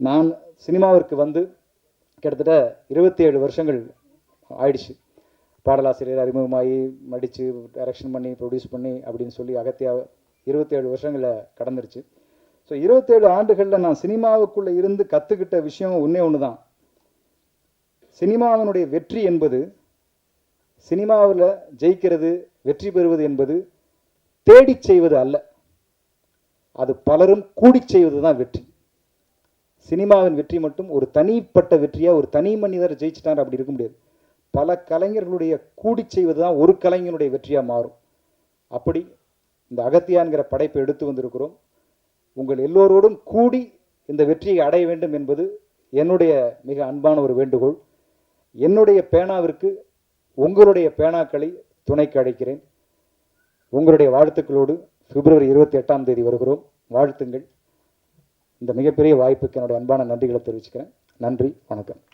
நான் சினிமாவிற்கு வந்து கிட்டத்தட்ட இருபத்தி ஏழு வருஷங்கள் ஆயிடுச்சு. பாடலாசிரியர் அறிமுகமாகி நடித்து டைரக்ஷன் பண்ணி ப்ரொடியூஸ் பண்ணி அப்படின்னு சொல்லி அகத்தியா இருபத்தேழு வருஷங்களில் கடந்துருச்சு. ஸோ இருபத்தேழு ஆண்டுகளில் நான் சினிமாவுக்குள்ளே இருந்து கற்றுக்கிட்ட விஷயம் ஒன்றே ஒன்று தான் சினிமாவினுடைய வெற்றி என்பது சினிமாவில் ஜெயிக்கிறது வெற்றி பெறுவது என்பது தேடிச் செய்வது அல்ல. அது பலரும் கூடிச் செய்வது தான் வெற்றி. சினிமாவின் வெற்றி மட்டும் ஒரு தனிப்பட்ட வெற்றியாக ஒரு தனி மனிதர் ஜெயிச்சிட்டார் அப்படி இருக்க முடியாது. பல கலைஞர்களுடைய கூடிச் செய்வது தான் ஒரு கலைஞனுடைய வெற்றியாக மாறும். அப்படி இந்த அகத்தியான்கிற படைப்பை எடுத்து வந்திருக்கிறோம். உங்கள் எல்லோரோடும் கூடி இந்த வெற்றியை அடைய வேண்டும் என்பது என்னுடைய மிக அன்பான ஒரு வேண்டுகோள். என்னுடைய பேனாவிற்கு உங்களுடைய பேனாக்களை துணைக்கு அழைக்கிறேன். உங்களுடைய வாழ்த்துக்களோடு பிப்ரவரி இருபத்தி எட்டாம் தேதி வருகிறோம். வாழ்த்துங்கள். இந்த மிகப்பெரிய வாய்ப்புக்கு என்னுடைய அன்பான நன்றிகளை தெரிவிச்சுக்கிறேன். நன்றி வணக்கம்.